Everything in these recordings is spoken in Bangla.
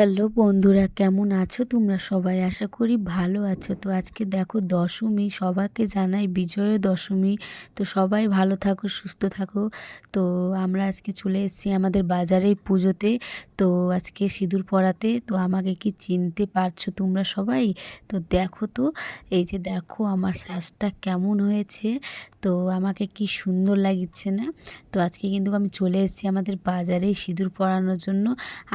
হ্যালো বন্ধুরা, কেমন আছো তোমরা সবাই? আশা করি ভালো আছো। তো আজকে দেখো দশমী, সবাইকে জানাই বিজয় দশমী। তো সবাই ভালো থাকো, সুস্থ থাকো। তো আমরা আজকে চলে এসেছি আমাদের বাজারে পুজোতে। তো আজকে সিঁদুর পরাতে। তো আমাকে কি চিনতে পারছ তোমরা সবাই? তো দেখো তো, এই যে দেখো আমার শ্বাসটা কেমন হয়েছে। তো আমাকে কি সুন্দর লাগছে না? তো আজকে কিন্তু আমি চলে এসেছি আমাদের বাজারে সিঁদুর পরানোর জন্য।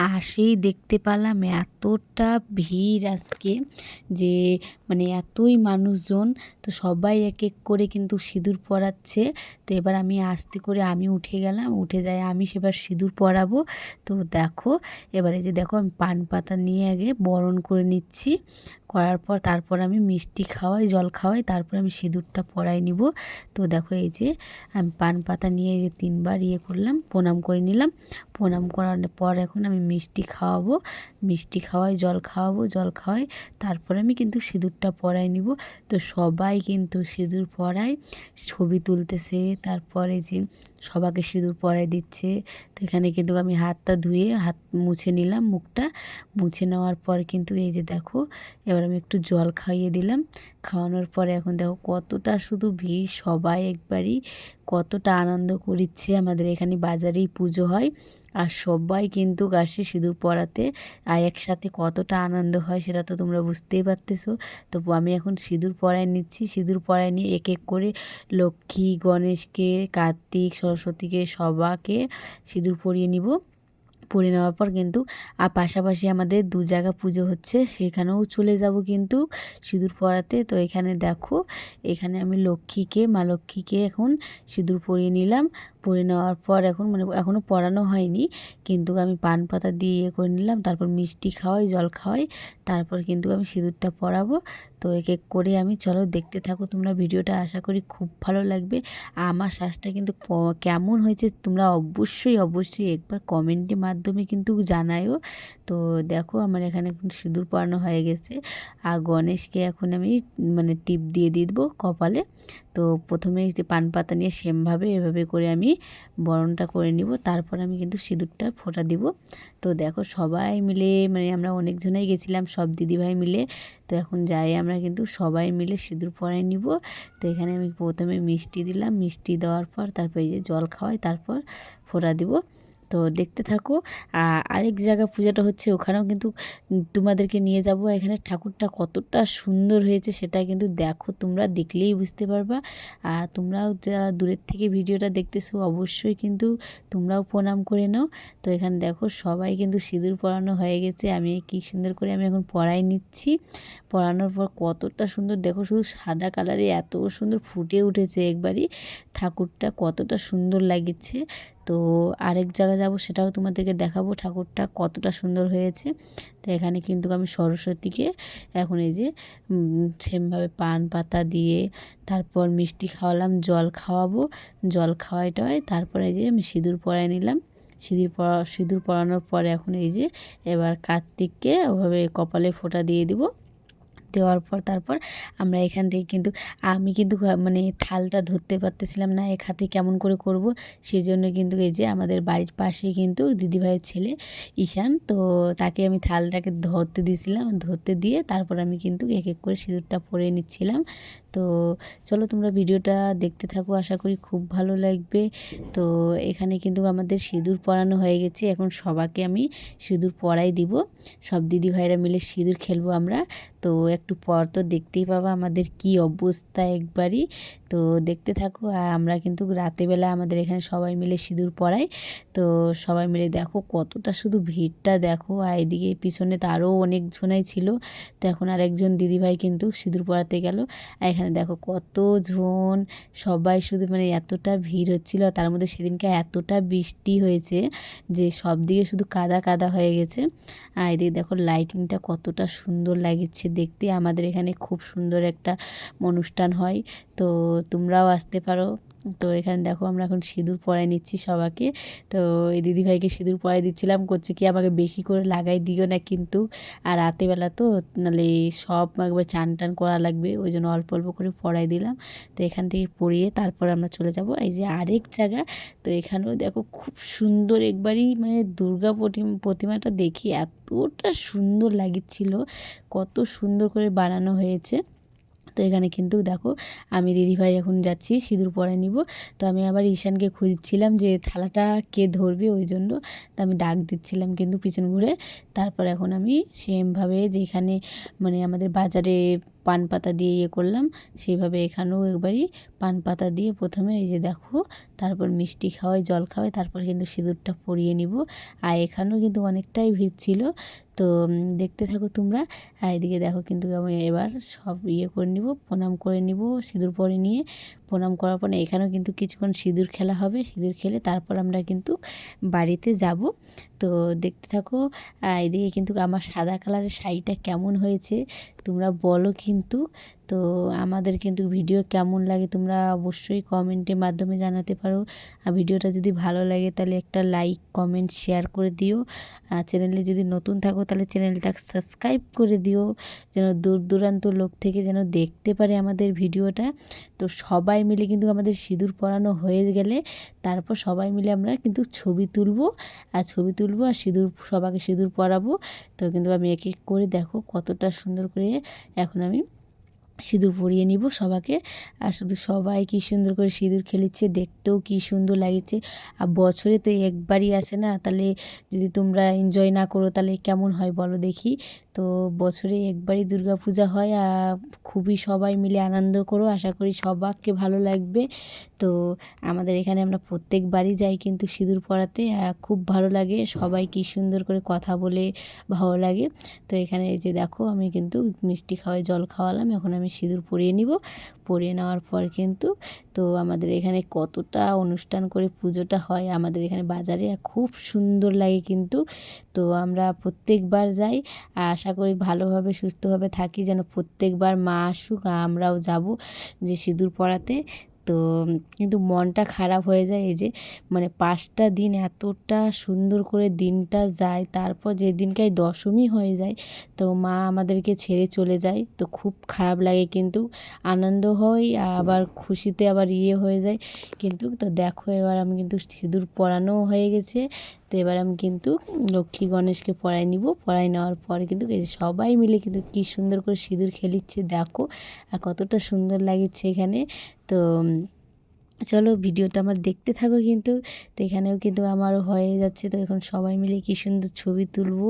আসেই দেখতে পারলাম এতটা ভিড় আজকে যে মানে এতই মানুষজন, তো সবাই এক এক করে কিন্তু সিঁদুর পরাচ্ছে। তো এবার আমি আস্তে করে আমি উঠে গেলাম, উঠে যাই আমি সেবার সিঁদুর পরাবো। তো দেখো, এবারে যে দেখো আমি পান পাতা নিয়ে আগে বরণ করে নিচ্ছি। করার পর তারপর আমি মিষ্টি খাওয়াই, জল খাওয়াই, তারপর আমি সিঁদুরটা পরাই নিব। তো দেখো এই যে আমি পান পাতা নিয়ে তিনবার ইয়ে করলাম, প্রণাম করে নিলাম। প্রণাম করার পর এখন আমি মিষ্টি খাওয়াবো। মিষ্টি খাওয়াই, জল খাওয়াবো, জল খাওয়াই, তারপরে আমি কিন্তু সিঁদুরটা পরাই নিব। তো সবাই কিন্তু সিঁদুর পরায়, ছবি তুলতেছে, তারপরে যে সবাইকে সিঁদুর পরাই দিচ্ছে, তো এখানে কিন্তু আমি হাতটা ধুয়ে হাত মুছে নিলাম মুখটা। মুছে নেওয়ার পর কিন্তু এই যে দেখো, এবার আমি একটু জল খাইয়ে দিলাম। খাওয়ানোর পরে এখন দেখো কতটা শুধু ভিড়, সবাই একবারই কতটা আনন্দ করিচ্ছে। আমাদের এখানে বাজারেই পুজো হয়, আর সবাই কিন্তু আসে সিঁদুর পরাতে। আর একসাথে কতটা আনন্দ হয় সেটা তো তোমরা বুঝতেই পারতেছো। তো আমি এখন সিঁদুর পরায় নিচ্ছি। সিঁদুর পরায় নিয়ে এক এক করে লক্ষ্মী, গণেশকে, কার্তিক, সরস্বতীকে, সবাকে সিঁদুর পরিয়ে নিব। পরে নেওয়ার পর কিন্তু, আর পাশাপাশি আমাদের দু জায়গা পুজো হচ্ছে, সেখানেও চলে যাব কিন্তু সিঁদুর পরাতে। তো এখানে দেখো, এখানে আমি লক্ষ্মীকে, মা লক্ষ্মীকে এখন সিঁদুর পরিয়ে নিলাম। পরে নেওয়ার পর এখন মানে এখনও পরানো হয়নি, কিন্তু আমি পান পাতা দিয়ে ইয়ে করে নিলাম, তারপর মিষ্টি খাওয়াই, জল খাওয়াই, তারপর কিন্তু আমি সিঁদুরটা পরাবো। তো এক এক করে আমি, চলো দেখতে থাকো, তোমরা ভিডিওটা আশা করি খুব ভালো লাগবে। আমার শ্বাসটা কিন্তু কেমন হয়েছে তোমরা অবশ্যই অবশ্যই একবার কমেন্টের মাধ্যমে কিন্তু জানায়ও। তো দেখো, আমার এখানে সিঁদুর পরানো হয়ে গেছে। আর গণেশকে এখন আমি মানে টিপ দিয়ে দিয়ে দেবো কপালে। তো প্রথমে যে পান পাতা নিয়ে সেমভাবে এভাবে করে আমি বরণটা করে নিব। তারপর আমি কিন্তু সিঁদুরটা ফোটা দিব। তো দেখো সবাই মিলে মানে আমরা অনেকজনেই গেছিলাম, সব দিদিভাই মিলে। তো এখন যাই আমরা কিন্তু সবাই মিলে সিঁদুর পরাই নিব। তো এখানে আমি প্রথমে মিষ্টি দিলাম। মিষ্টি দেওয়ার পর তারপর এই যে জল খাওয়াই, তারপর ফোটা দিব। তো দেখতে থাকো। আরেক জায়গা পূজাটা হচ্ছে, ওখানেও কিন্তু তোমাদেরকে নিয়ে যাব। এখানে ঠাকুরটা কতটা সুন্দর হয়েছে সেটা কিন্তু দেখো, তোমরা দেখলেই বুঝতে পারবা। আর তোমরাও যারা দূরের থেকে ভিডিওটা দেখতেছো, অবশ্যই কিন্তু তোমরাও প্রণাম করে নাও। তো এখানে দেখো, সবাই কিন্তু সিঁদুর পরানো হয়ে গেছে। আমি কি সুন্দর করে আমি এখন পরাই নিচ্ছি। পরানোর পর কতটা সুন্দর, দেখো শুধু সাদা কালারে এত সুন্দর ফুটে উঠেছে একবারই। ঠাকুরটা কতটা সুন্দর লাগছে তো আরেক জায়গা যাব সেটাও তোমাদেরকে দেখাবো। ঠাকুরটা কতটা সুন্দর হয়েছে। তো এখানে কিন্তু আমি সরস্বতীকে এখন এই যে সেমভাবে পান পাতা দিয়ে তারপর মিষ্টি খাওয়ালাম, জল খাওয়াবো। জল খাওয়াই টাওয়াই তারপরে যে আমি সিঁদুর পরাই নিলাম। সিঁদুর পরা, সিঁদুর পরানোর পরে এখন এই যে এবার কার্তিককে ওভাবে কপালে ফোঁটা দিয়ে দিব। দেওয়ার পর তারপর আমরা এখান থেকে কিন্তু, আমি কিন্তু মানে থালটা ধরতে পারতেছিলাম না, এক হাতে কেমন করে করব সেই জন্য কিন্তু এই যে আমাদের বাড়ির পাশে কিন্তু দিদিভাইয়ের ছেলে ঈশান, তো তাকে আমি থালটাকে ধরতে দিয়েছিলাম, ধরতে দিয়ে তারপর আমি কিন্তু এক এক করে সিঁদুরটা পরে নিচ্ছিলাম। তো চলো তোমরা ভিডিওটা দেখতে থাকো, আশা করি খুব ভালো লাগবে। তো এখানে কিন্তু আমাদের সিঁদুর পরানো হয়ে গেছে, এখন সবাকে আমি সিঁদুর পরাই দিব। সব দিদি ভাইরা মিলে সিঁদুর খেলব আমরা। তো একটু পর তো দেখতেই পাবো আমাদের কি অবস্থা একবারই। তো দেখতে থাকো, আর আমরা কিন্তু রাতেবেলা আমাদের এখানে সবাই মিলে সিঁদুর পরাই। তো সবাই মিলে দেখো কতটা শুধু ভিড়টা দেখো, আর এদিকে পিছনে তো আরও অনেকজনাই ছিল। তো এখন আরেকজন দিদিভাই কিন্তু সিঁদুর পরাতে গেল। আর এখানে দেখো কতজন সবাই শুধু মানে এতটা ভিড় হচ্ছিল তার মধ্যে সেদিনকে এতটা বৃষ্টি হয়েছে যে সব দিকে শুধু কাদা কাদা হয়ে গেছে। আর এদিকে দেখো লাইটিংটা কতটা সুন্দর লাগছে দেখতে, আমাদের এখানে খুব সুন্দর একটা অনুষ্ঠান হয়। তো তোমরাও আসতে পারো। তো এখানে দেখো আমরা এখন সিঁদুর পরাই নিচ্ছি সবাকে। তো এই দিদিভাইকে সিঁদুর পরাই দিচ্ছিলাম, করছে কি আমাকে বেশি করে লাগাই দিও না কিন্তু। আর রাতেবেলা তো নাহলে সব একবার চান টান করা লাগবে, ওই জন্য অল্প অল্প করে পরাই দিলাম। তো এখান থেকে পড়িয়ে তারপর আমরা চলে যাব। এই যে আরেক জায়গা, তো এখানেও দেখো খুব সুন্দর একবারই মানে দুর্গা প্রতিমাটা দেখি এতটা সুন্দর লাগিচ্ছিল, কত সুন্দর করে বানানো হয়েছে। তো এখানে কিন্তু দেখো আমি দিদিভাই এখন যাচ্ছি, সিঁদুর পরে নিব। তো আমি আবার ঈশানকে খুঁজছিলাম যে থালাটা কে ধরবে ওই জন্য। তো আমি ডাক দিচ্ছিলাম কিন্তু পিছন ঘুরে। তারপর এখন আমি সেমভাবে যেখানে মানে আমাদের বাজারে পান পাতা দিয়ে ইয়ে করলাম, সেইভাবে এখানেও একবারই পান পাতা দিয়ে প্রথমে এই যে দেখো, তারপর মিষ্টি খাওয়াই, জল খাওয়াই, তারপর কিন্তু সিঁদুরটা পরিয়ে নিব। আর এখানেও কিন্তু অনেকটাই ভিড় ছিল তো দেখতে থাকো তোমরা। এদিকে দেখো কিন্তু আমি এবার সব ইয়ে করে নিব, প্রণাম করে নিব সিঁদুর পরে নিয়ে। প্রণাম করার পরে এখানেও কিন্তু কিছুক্ষণ সিঁদুর খেলা হবে, সিঁদুর খেলে তারপর আমরা কিন্তু বাড়িতে যাব। তো, দেখতে থাকো এদিকে কিন্তু আমার সাদা কালারের শাড়িটা কেমন হয়েছে, তোমরা বলো কিন্তু। তো আমাদের কিন্তু ভিডিও কেমন লাগে তোমরা অবশ্যই কমেন্টের মাধ্যমে জানাতে পারো। আর ভিডিওটা যদি ভালো লাগে তাহলে একটা লাইক কমেন্ট শেয়ার করে দিও। আর চ্যানেলে যদি নতুন থাকো তাহলে চ্যানেলটা সাবস্ক্রাইব করে দিও, যেন দূর দূরান্ত লোক থেকে যেন দেখতে পারে আমাদের ভিডিওটা। তো সবাই মিলে কিন্তু আমাদের সিঁদুর পরানো হয়ে গেলে তারপর সবাই মিলে আমরা কিন্তু ছবি তুলবো। আর ছবি তুলবো আর সিঁদুর, সবাইকে সিঁদুর পরাবো। তো কিন্তু আমি এক এক করে দেখো কতটা সুন্দর করে এখন আমি সিঁদুর পরিয়ে নিব সবাকে। আর শুধু সবাই কী সুন্দর করে সিঁদুর খেলেছে দেখতেও কী সুন্দর লাগেছে। আর বছরে তো একবারই আসে না, তাহলে যদি তোমরা এনজয় না করো, তাহলে কেমন হয় বলো দেখি। তো বছরে একবারই দুর্গা পূজা হয় আর খুবই সবাই মিলে আনন্দ করো। আশা করি সবাইকে ভালো লাগবে। তো আমাদের এখানে আমরা প্রত্যেকবারই যাই কিন্তু সিঁদুর পরাতে খুব ভালো লাগে। সবাই কী সুন্দর করে কথা বলে ভালো লাগে। তো এখানে যে দেখো, আমি কিন্তু মিষ্টি খাওয়াই, জল খাওয়ালাম। এখন আমি সিঁদুর পরিয়ে নিব। পরিয়ে নেওয়ার পর কিন্তু, তো আমাদের এখানে কতটা অনুষ্ঠান করে পুজোটা হয় আমাদের এখানে বাজারে, খুব সুন্দর লাগে কিন্তু। তো আমরা প্রত্যেকবার যাই আশা করি ভালোভাবে, সুস্থভাবে থাকি, যেন প্রত্যেকবার মা আসুক, আমরাও যাব যে সিঁদুর পরাতে। তো কিন্তু মনটা খারাপ হয়ে যায় এই যে মানে পাঁচটা দিন এতটা সুন্দর করে দিনটা যায়, তারপর যেদিনকায় দশমী হয়ে যায়, তো মা আমাদেরকে ছেড়ে চলে যায়। তো খুব খারাপ লাগে কিন্তু, আনন্দ হয়, আবার খুশিতে আবার ইয়ে হয়ে যায়। কিন্তু তো দেখো এবার আমি কিন্তু সিঁদুর পরানোও হয়ে গেছে। এবার আমি কিন্তু লক্ষ্মী গণেশকে পড়াই নিব। পড়াই নেওয়ার পর কিন্তু সবাই মিলে কিন্তু কি সুন্দর করে সিঁদুর খেলিচ্ছে, দেখো, আর কতটা সুন্দর লাগছে এখানে। তো চলো ভিডিওটা আমার দেখতে থাকো কিন্তু। তো এখানেও কিন্তু আমারও হয়ে যাচ্ছে। তো এখন সবাই মিলে কী সুন্দর ছবি তুলবো।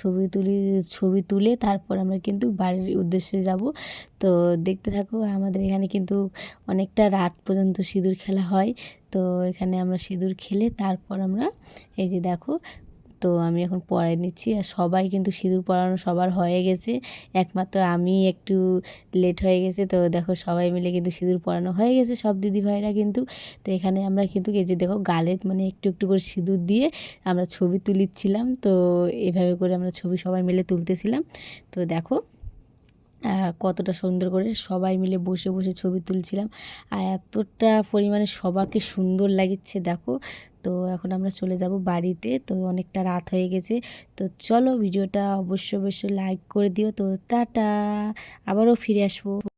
ছবি তুলি, ছবি তুলে তারপর আমরা কিন্তু বাড়ির উদ্দেশ্যে যাব। তো দেখতে থাকো, আমাদের এখানে কিন্তু অনেকটা রাত পর্যন্ত সিঁদুর খেলা হয়। তো এখানে আমরা সিঁদুর খেলে তারপর আমরা, এই যে দেখো তো আমি এখন পরাই নিচ্ছি। আর সবাই কিন্তু সিঁদুর পরানো সবার হয়ে গেছে। একমাত্র আমি একটু লেট হয়ে গেছে। তো দেখো সবাই মিলে কিন্তু সিঁদুর পরানো হয়ে গেছে, সব দিদিভাইরা কিন্তু। তো এখানে আমরা কিন্তু এই যে দেখো গালে মানে একটু একটু করে সিঁদুর দিয়ে আমরা ছবি তুলিচ্ছিলাম। তো এভাবে করে আমরা ছবি সবাই মিলে তুলতেছিলাম। তো দেখো কতটা সুন্দর করে সবাই মিলে বসে বসে ছবি তুলছিলাম। আর এতটা পরিমাণে সবাকে সুন্দর লাগছে, দেখো। তো এখন আমরা চলে যাব বাড়িতে। তো অনেকটা রাত হয়ে গেছে। তো চলো, ভিডিওটা অবশ্যই অবশ্যই লাইক করে দিও। তো টাটা! আবারও ফিরে আসব।